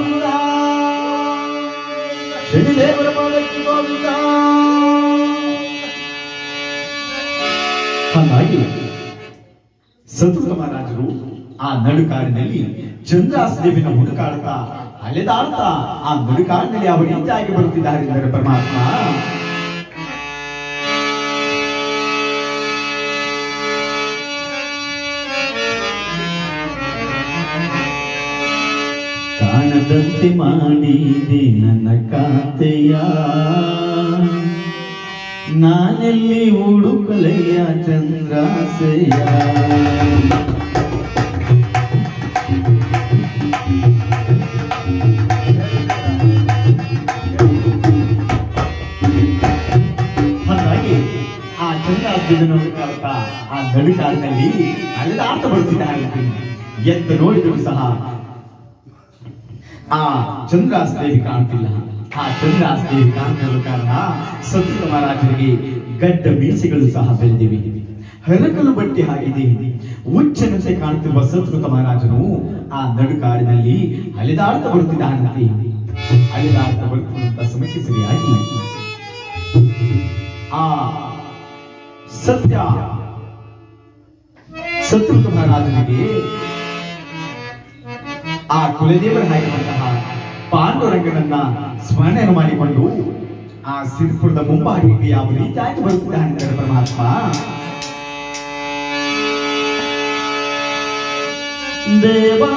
ಗೋವಿಂದ ಶನಿದೇವರ ಪಾದಕ್ಕೆ ಗೋವಿಂದ ಹಾಗಾಗಿ ಸತುಕ ಮಹಾರಾಜರು ಆ ನಡುಕಾಡಿನಲ್ಲಿ ಚಂದ್ರಾಸದೇವಿನ ಹುಡುಕಾಡ್ತಾ ಅಲೆದಾಡ್ತಾ ಆ ನಡುಕಾಡಿನಲ್ಲಿ ಅವರು ಹೆಚ್ಚಾಗಿ ಬರುತ್ತಿದ್ದಾರೆ ಪರಮಾತ್ಮ ಕಾಣದಂತೆ ಮಾಡಿದೆ ನನ್ನ ಕಾತೆಯ ನಾನೆಲ್ಲಿ ಹುಡುಕಲೆಯ ಚಂದ್ರಾಸೆಯ. ಆ ನಡುಕಾಡಿನಲ್ಲಿ ಅಲ್ಲಾಟ ಬರುತ್ತಿದ್ದಾರೆ ಎದ್ದು ನೋಡಿದ್ರು ಸಹ ಆ ಚಂದ್ರಾಸ್ ದೇವಿ ಕಾಣ್ತಿಲ್ಲ. ಆ ಚಂದ್ರಾಸ್ ದೇವಿ ಕಾಣ್ತಿರೋ ಕಾರಣ ಸತ್ಯ ಮಹಾರಾಜರಿಗೆ ಗಡ್ಡ ಮೀಸೆಗಳು ಸಹ ಬೆಳೆದಿವೆ. ಹೆರಕಲು ಬಟ್ಟೆ ಆಗಿದೆ ಉಚ್ಚನತೆ ಕಾಣುತ್ತಿರುವ ಸಂಸ್ಕೃತ ಮಹಾರಾಜನು ಆ ನಡುಕಾಡಿನಲ್ಲಿ ಅಲೆದಾಡ್ತ ಬರುತ್ತಿದ್ದಾನಂತೆ. ಅಲೆದಾಡ್ತ ಬರುತ್ತಿರುವಂತ ಸಮಸ್ಯೆ ಸರಿಯಾಗಿ ಆ ಸತ್ಯ ಸಂಸ್ಕೃತ ಮಹಾರಾಜನಿಗೆ ಆ ಕುಲದೇವರ ಹಾಕಿರುವಂತಹ ಪಾಂಡುರಂಗನನ್ನ ಸ್ಮರಣೆ ಮಾಡಿಕೊಂಡು ಆ ಸಿರ್ಪುರದ ಮುಂಭಾಗಿಗೆ ಯಾವ ರೀತಿಯಾಗಿ ಬರುತ್ತಿದ್ದಾನೆ ಪರಮಾತ್ಮ. ದೇವಾ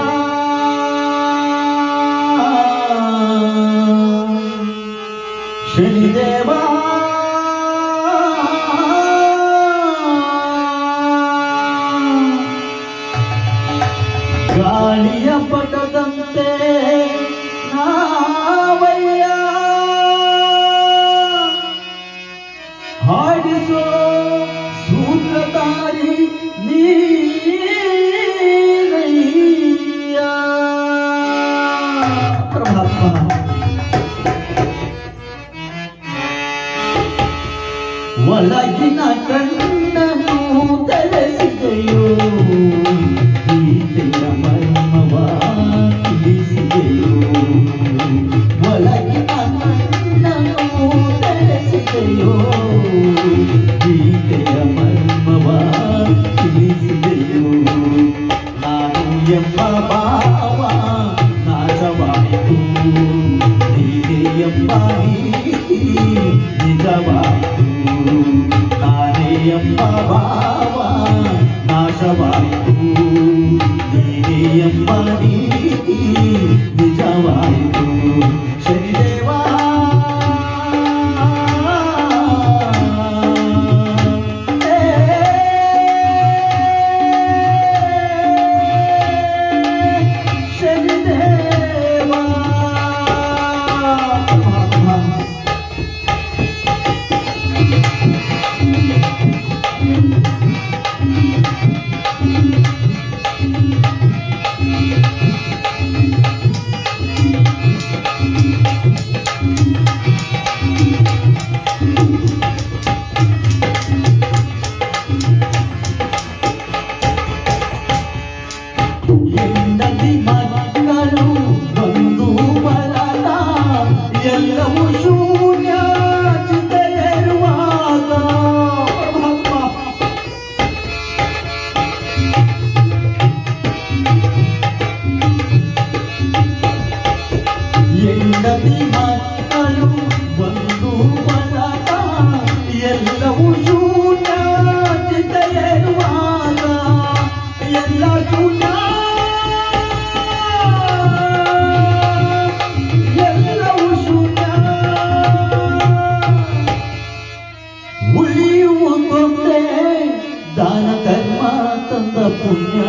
ತಂದ ಪುಣ್ಯ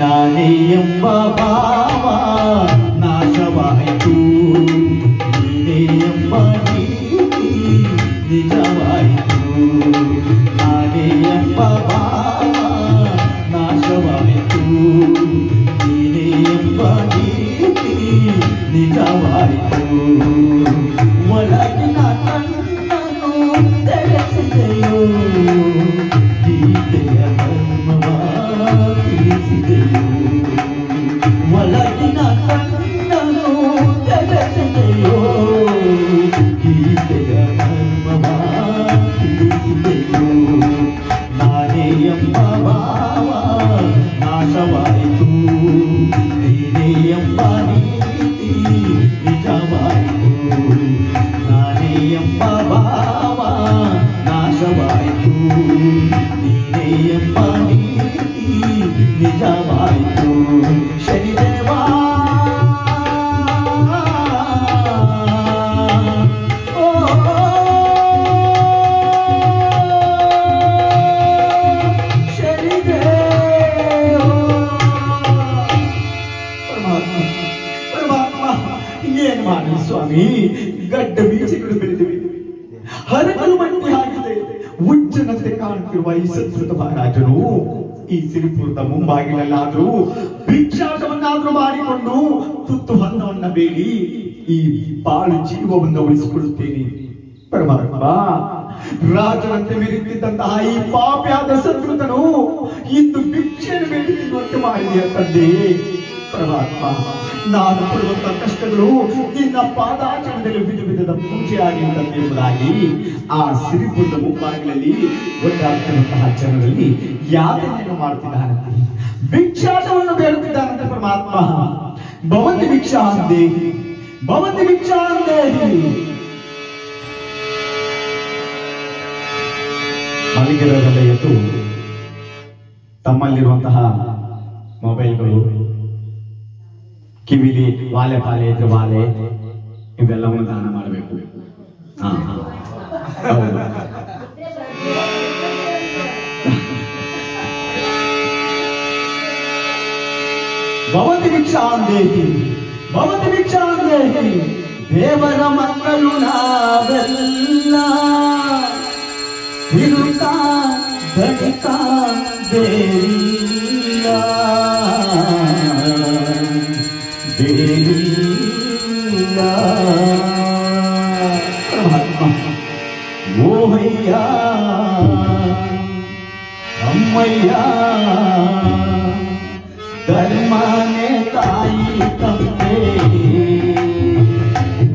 ನಾನೇ ಎಂಬ ಭಾವ ನಾಶವಾಯಿತು ನೀನೇ ಎಂಬ ನೀತಿ ನಿಜವಾಯಿತು ನಾನೇ ಎಂಬ ಭಾವ ನಾಶವಾಯಿತು ನೀನೇ ಎಂಬ ನೀತಿ ನಿಜವಾಯಿತು ಒಳಗಿನ ಕಣ್ಣನ್ನು ತೆರೆಸಿದೆಯೋ Lời. ಸ್ವಾಮಿ ಗಡ್ಡ ಬೀಜಗಳು ಬೆಳೆದಿವೆ. ಹರಕಲು ಮಟ್ಟಿ ಆಗಿದೆ. ಉಜ್ಜನಂತೆ ಕಾಣುತ್ತಿರುವ ಈ ಸಂಸ್ಕೃತ ಮಹಾರಾಜನು ಈ ಸಿರಿಪುರದ ಮುಂಬಾಗಿಲಲ್ಲಾದ್ರೂ ಭಿಕ್ಷಾಟವನ್ನಾದ್ರೂ ಮಾಡಿಕೊಂಡು ತುತ್ತು ಅನ್ನವನ್ನ ಬೇಡಿ, ಈ ಬಾಳು ಜೀವವನ್ನು ಉಳಿಸಿಕೊಳ್ಳುತ್ತೇನೆ. ಪರಮಾತ್ಮ, ರಾಜನಂತೆ ಮೆರೆಯುತ್ತಿದ್ದಂತಹ ಈ ಪಾಪಿಯಾದ ಸಂಸ್ಕೃತನು ಇಂದು ಭಿಕ್ಷೆಯನ್ನು ಬೇಡಿ ತಿನ್ನುವಂತೆ ಮಾಡಿದೆಯ ತಂದೆ ಪರಮಾತ್ಮ, ನಾನು ಪಡುವಂತ ಕಷ್ಟಗಳು ನಿನ್ನ ಪಾದಾಚರಣದಲ್ಲಿ ವಿಧ ವಿಧದ ಪೂಜೆಯಾಗಿ ಎಂಬುದಾಗಿ ಆ ಸಿರಿಪುರದ ಮುಂಬಾಗಿಲಲ್ಲಿ ಒಟ್ಟಾಗ್ತಿರುವಂತಹ ಜನರಲ್ಲಿ ಯಾತನೆಯನ್ನು ಮಾಡುತ್ತಿದ್ದಾನಂತೆ ಭಿಕ್ಷಾಟವನ್ನು ಬೇಡುತ್ತಿದ್ದಾನಂತೆ ಪರಮಾತ್ಮ. ಭವಂತಿ ಭಿಕ್ಷಾ ದೇಹಿ ಭವಂತಿ ಭಿಕ್ಷಾ ದೇಹಿ ಮಲಗಿರೋರೆಲ್ಲ ಎದ್ದು ತಮ್ಮಲ್ಲಿರುವಂತಹ ಮೊಬೈಲ್ಗಳು ಕಿವಿಲಿ ವಾಲೆ ಪಾಲೆ ಇದ್ರೆ ವಾಲೆ. ಇವೆಲ್ಲವನ್ನು ದಾನ ಮಾಡಬೇಕು. ಹಾ ಭವತಿ ಭಿಕ್ಷಾಂದೇಹಿ ಭವತಿ ಭಿಕ್ಷಾಂದೇಹಿ ದೇವರ ಮಕ್ಕಳು ನಾವೆಲ್ಲ. ಇರುತ್ತ ದಣಿತ ಬೇರಿಲ್ಲ అమ్మయ్యా అమ్మయ్యా ధర్మనే తాయి తప్పే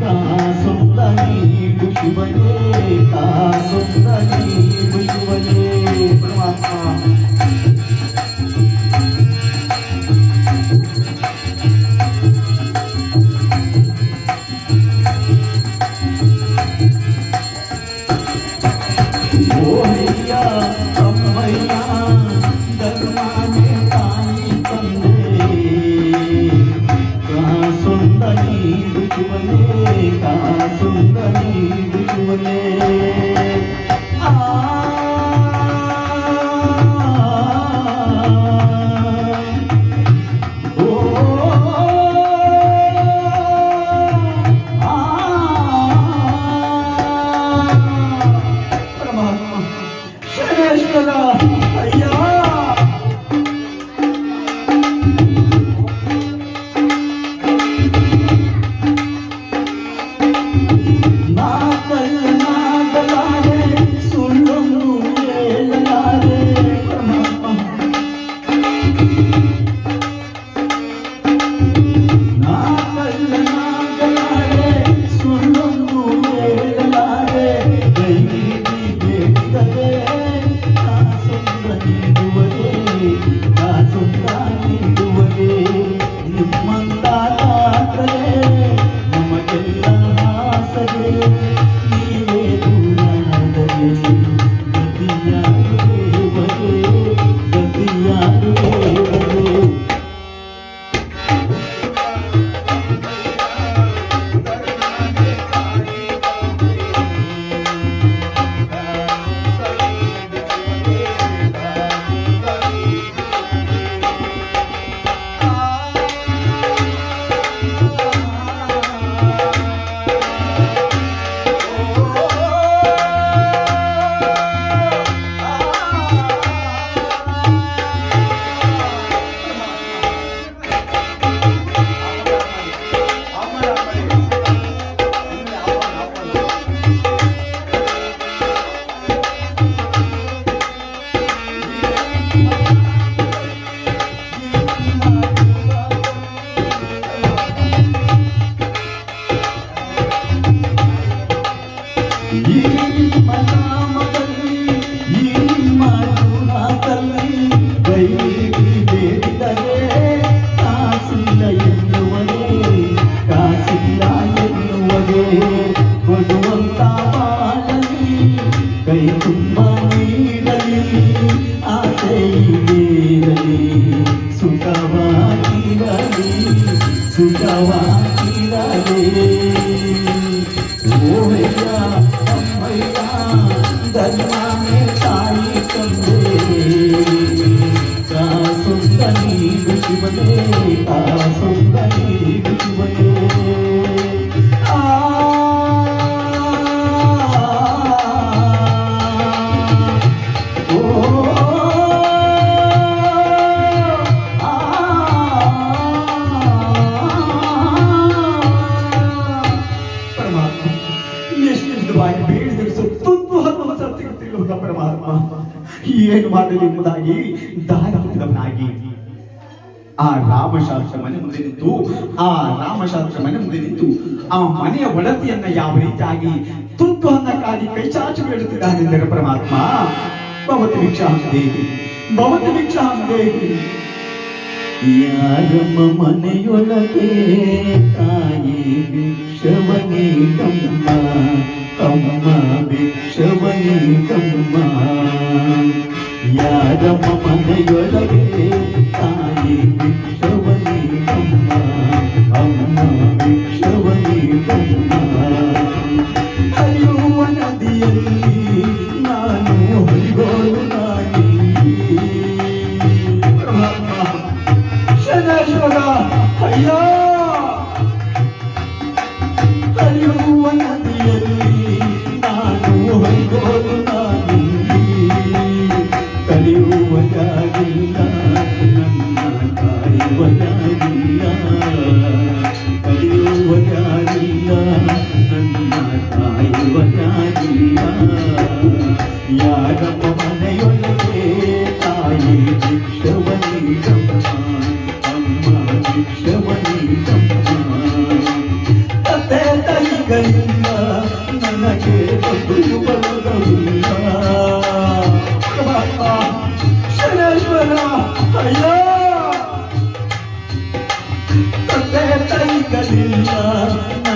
కాసుందని కుషువనే కాసుంద ರಾಮಶಾಸ್ತ್ರ ಮನೆ ಮುಂದೆ ನಿಂತು ಆ ರಾಮಶಾಸ್ತ್ರ ಮನೆ ಮುಂದೆ ನಿಂತು ಆ ಮನೆಯ ಒಡತಿಯನ್ನ ಯಾವ ರೀತಿಯಾಗಿ ತುತ್ತು ಕಾಲಿ ಕೈ ಚಾಚು ಬೇಡುತ್ತಿದ್ದಾನೆಂದರೆ ಪರಮಾತ್ಮ, ಭವತಿ ಭಿಕ್ಷಾಂ ದೇವಿ, ಭವತಿ ಭಿಕ್ಷಾಂ ದೇವಿ. ಯಾರಮ್ಮ ಮನೆಯೊಳಗೆ ತಾಯಿ ಭಿಕ್ಷವನೀಗಮ್ಮ ಅಮ್ಮ ಭಿಕ್ಷವನೀಗಮ್ಮ ಯಾರಮ್ಮ ಮನೆಯೊಳಗೆ ತಾಯಿ ಹರಿಯುವ ನದಿಯಲ್ಲಿ ನಾನು ಹರಿಗೋಳು ತಂದೆ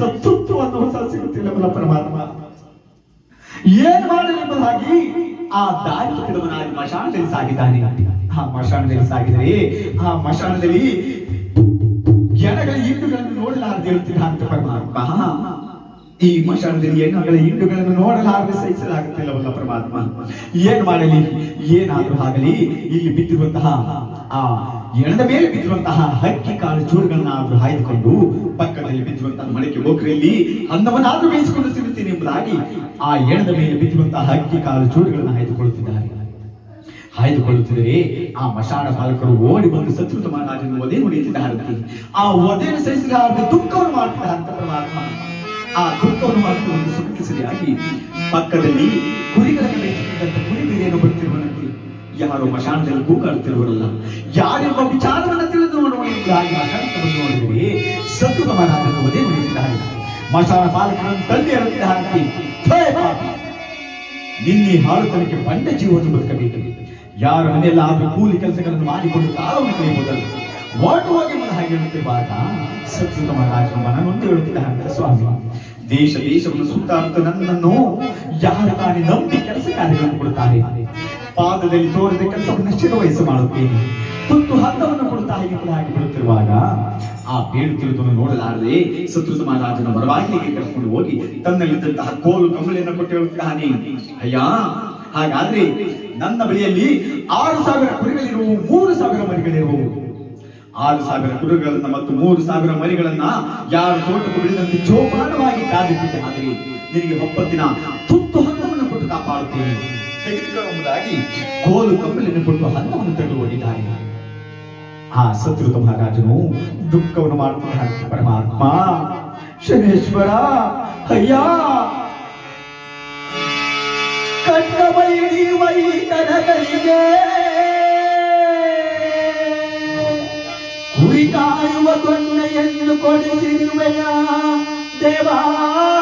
ಸತ್ತುತ್ತು ಅನ್ನೋ ಹೊಸ ಸಿಗುತ್ತಿಲ್ಲವಲ್ಲ ಪರಮಾತ್ಮ. ಏನ್ ಮಾಡಲೆಂಬುದಾಗಿ ಆ ದಾರಿ ಕೆಡವನಾಗಿ ಮಶಾಣದಲ್ಲಿ ಸಾಗಿದ್ದಾನೆ. ಆ ಮಶಾಣದಲ್ಲಿ ಸಾಗಿದರೆ, ಆ ಮಶಾಣದಲ್ಲಿ ಎಣಗಳ ಹಿಂಡುಗಳನ್ನು ನೋಡಲಾರದೆ ಇರುತ್ತಿದ್ದ ಅಂತ ಪರಮಾತ್ಮ. ಈ ಮಶಾಣದಲ್ಲಿ ಹೆಣ್ಣುಗಳ ಹಿಂಡುಗಳನ್ನು ನೋಡಲಾರದೆ ಸಹಿಸಲಾಗುತ್ತಿಲ್ಲವಲ್ಲ ಪರಮಾತ್ಮ. ಏನ್ ಮಾಡಲಿ? ಏನಾದ್ರೂ ಆಗಲಿ, ಇಲ್ಲಿ ಬಿದ್ದಿರುವಂತಹ, ಆ ಎಣದ ಮೇಲೆ ಬಿದ್ದಿರುವಂತಹ ಹಕ್ಕಿ ಕಾಳು ಚೂರುಗಳನ್ನಾದ್ರೂ ಹಾಯ್ದುಕೊಂಡು ಪಕ್ಕದಲ್ಲಿ ಬೋಕರಿಯಲ್ಲಿ ಅನ್ನವನ್ನಾದ್ರೂ ಬೇಯಿಸಿಕೊಂಡು ತಿನ್ನುತ್ತೇನೆ ಎಂಬುದಾಗಿ ಆ ಎಣದ ಮೇಲೆ ಬಿದ್ದಿರುವಂತಹ ಹಕ್ಕಿ ಕಾಲು ಚೂರುಗಳನ್ನು ಆಯ್ದುಕೊಳ್ಳುತ್ತಿದ್ದಾರೆ ಹಾಯ್ದುಕೊಳ್ಳುತ್ತಿದ್ದರೆ ಆ ಮಶಾಣ ಪಾಲಕರು ಓಡಿ ಬಂದು ಶತ್ರುತ ಮಹಾರಾಜನ ಒದೆ ನುಡಿಯುತ್ತಿದ್ದಾರೆ ಆ ಒದೆಯನ್ನು ಸಹಿಸಲಾರದೆ ದುಃಖವನ್ನು ಮಾಡ್ತಿದ್ದಾರೆ ಅಂತ ಪರಮಾತ್ಮ ಆ ದುಃಖವನ್ನು ಮಾಡ್ತಾ ಒಂದು ಸುಖಕ್ಕೆ ಸರಿಯಾಗಿ ಪಕ್ಕದಲ್ಲಿ ಕುರಿಗಳನ್ನು ಬೇಯಿಸಿದಂತ ಕುರಿ ಬೇರೆಯನ್ನು ಬರುತ್ತಿರುವಂತೆ ಯಾರು ಮಶಾಣದಲ್ಲಿ ಕೂಗಾಡುತ್ತಿರುವರಲ್ಲ ಯಾರೆಂಬ ವಿಚಾರವನ್ನು ತಿಳಿದು ನೋಡುವ ಮಶಾಣಕ್ಕೆ ಬಂದು ನೋಡಿದರೆ ಶತ್ರುತ ಮಹಾರಾಜನ ಒದೆ ನುಡಿಯುತ್ತಿದ್ದಾರೆ ಮಶಾಣ ಪಾಲಕರನ್ನು ತಂದೆ ಹಾಕಿ ನಿನ್ನೆ ಹಾಡುತನಕ್ಕೆ ಬಂಡ ಜೀವವನ್ನು ಬದುಕಬೇಕು ಯಾರ ಮನೆಯಲ್ಲಿ ಆ ಕೂಲಿ ಕೆಲಸಗಳನ್ನು ಮಾಡಿಕೊಂಡು ಕಾಲವನ್ನು ಕಳೆಯುವುದಲ್ಲ ವಾಟವಾಗಿ ಮನ ಹಾಗೆ ಹೇಳುತ್ತಿರುವಾಗ ಸತ್ಯುತ್ತಮ ರಾಜ ಮನನೊಂದು ಹೇಳುತ್ತಿದ್ದ ಸ್ವಾಮಿ. ದೇಶ ದೇಶವನ್ನು ಸುತ್ತಾಡುತ್ತ ನನ್ನನ್ನು ಯಾರ ತಾನೇ ನಂಬಿ ಕೆಲಸ ಕಾರ್ಯಗಳನ್ನು ಕೊಡುತ್ತಾರೆ? ಪಾದದಲ್ಲಿ ತೋರಿದ ಕೆಲಸವನ್ನು ಚಿರವಯಸ್ಸು ಮಾಡುತ್ತೇನೆ. ತುತ್ತು ಹಂತವನ್ನು ಕೊಡುತ್ತಾ ಹಾಗೆ ಹಾಗೆ ಬಿಡುತ್ತಿರುವಾಗ ಆ ಬೇಡುತ್ತಿರುವುದನ್ನು ನೋಡಲಾರದೆ ಸತ್ರುತ ಮಹಾರಾಜನ ಬರವಾಗಿಲಿಗೆ ಕರ್ಕೊಂಡು ಹೋಗಿ ತನ್ನಲ್ಲಿದ್ದಂತಹ ಕೋಲು ಕಂಬಳಿಯನ್ನು ಕೊಟ್ಟು ಹೇಳುತ್ತಿದ್ದಾನೆ, ಅಯ್ಯ, ಹಾಗಾದ್ರೆ ನನ್ನ ಬಳಿಯಲ್ಲಿ ಆರು ಸಾವಿರ ಕುರಿಗಳಿರುವು ಮೂರು ಸಾವಿರ ಮರಿಗಳಿರುವು ಆರು ಸಾವಿರ ಕುರಿಗಳನ್ನ ಮತ್ತು ಮೂರು ಸಾವಿರ ಮರಿಗಳನ್ನ ಯಾರು ತೋಟಕ್ಕೆ ಬಿಡಿದಂತೆ ಜೋಪಾನವಾಗಿ ಕಾದಿಟ್ಟಿದ್ದೆ ಆದರೆ ನಿನಗೆ ಒಪ್ಪತ್ತಿನ ತುತ್ತು ಹಂತವನ್ನು ಕೊಟ್ಟು ಕಾಪಾಡುತ್ತೇನೆ. ತೆಗೆದುಕೊಳ್ಳುವುದಾಗಿ ಕೋಲು ಕಂಬಲಿನ ಕೊಟ್ಟು ಹಣ್ಣವನ್ನು ತೆಗೆದು ಓಡಿದ್ದಾರೆ ಆ ಸತ್ರುತ ಮಹಾರಾಜನು ದುಃಖವನ್ನು ಮಾಡುತ್ತಿದ್ದಾನೆ ಪರಮಾತ್ಮ, ಶನೇಶ್ವರ, ಅಯ್ಯ! ಕಟ್ಟ ಬೈಡಿ ವೈತನಗಳಿಗೆ ಕುರಿ ಕಾಯುವ ಕೊನ್ನೆಯನ್ನು ಕೊಡಿಸಿರುವೆಯ ದೇವಾ ದೇವಾ!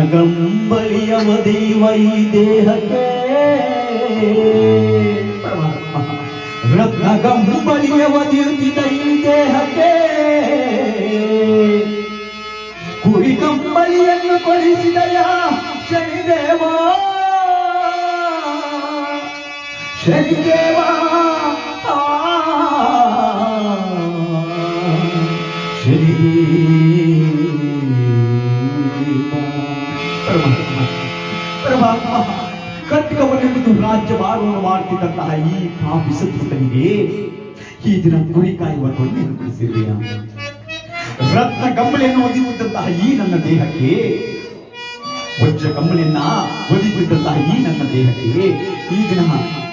ರತ್ನಗಂಬಳಿಯ ಮದೀವ ಈ ದೇಹಕ್ಕೆ ರತ್ನಗಂಬಳಿಯ ಒದಿಯುತ್ತಿದ್ದ ಈ ದೇಹಕ್ಕೆ ಕುರಿ ಕಂಬಳಿಯನ್ನು ಕೊಡಿಸಿದಯ ಶನಿದೇವ. ಶನಿದೇವ. ಕಟ್ಟಿಕವನ್ನೆಂದು ರಾಜ್ಯ ಭಾರವನ್ನು ಮಾಡುತ್ತಿದ್ದಂತಹ ಈ ಪಾಪಿ ಸತ್ರುತನಿಗೆ ಈ ದಿನ ಕುರಿ ಕಾಯುವ ರತ್ನ ಕಂಬಳಿಯನ್ನು ಒದಿಯುತ್ತಂತಹ ಈ ನನ್ನ ದೇಹಕ್ಕೆ, ವಜ್ರ ಕಂಬಳಿಯನ್ನ ಒದಿಯುತ್ತಿದ್ದಂತಹ ಈ ನನ್ನ ದೇಹಕ್ಕೆ ಈ ದಿನ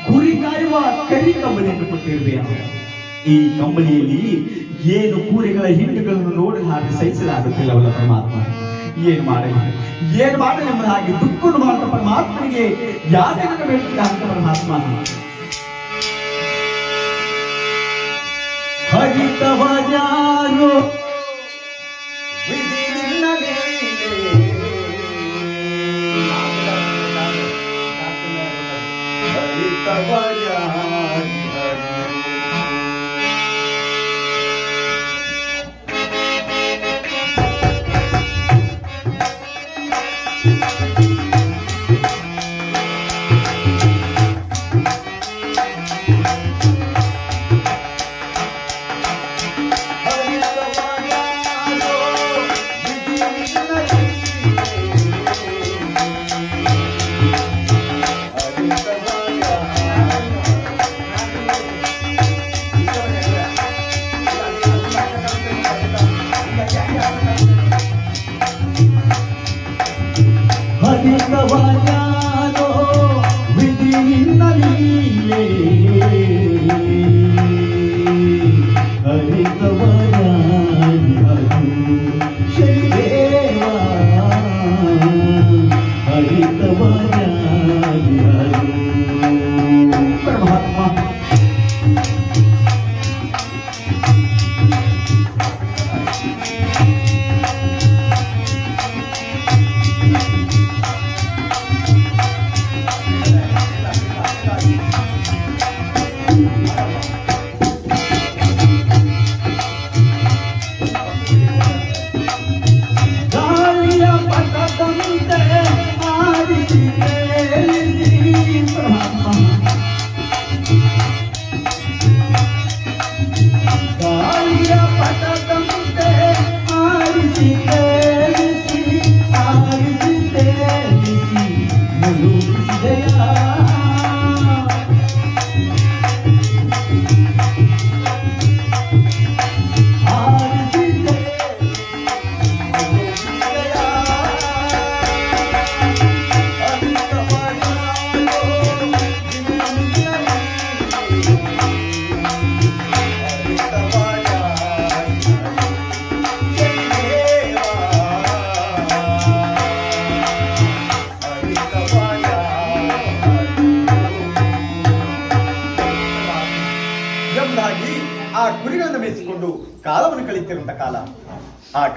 ಕುರಿ ಕಾಯುವ ಕರಿ ಕಂಬಳಿಯನ್ನು ಕೊಟ್ಟಿರುವೆಯ? ಈ ಕಂಬಳಿಯಲ್ಲಿ ಏನು ಕೂರಿಗಳ ಹಿಂಡುಗಳನ್ನು ನೋಡಲಾಗಿ ಸಹಿಸಲಾಗುತ್ತಿಲ್ಲವಲ್ಲ ಪರಮಾತ್ಮ? ಏನು ಮಾಡಲಿ ಏನು ಮಾಡಲಿ ಎಂಬ ಹಾಗೆ ದುಃಖವನ್ನು ಮಾಡುತ್ತ ಪರಮಾತ್ಮನಿಗೆ ಯಾರನ್ನು ಬೇಕಿದ್ದ ಅಂತ ಪರಮಾತ್ಮ ಹರಿತವ ಯಾರು ಹರಿತವ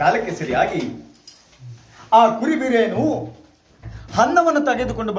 ಕಾಲಕ್ಕೆ ಸರಿಯಾಗಿ ಆ ಕುರಿಬಿರೇನು ಹನ್ನವನ್ನು ತೆಗೆದುಕೊಂಡು ಬರುವ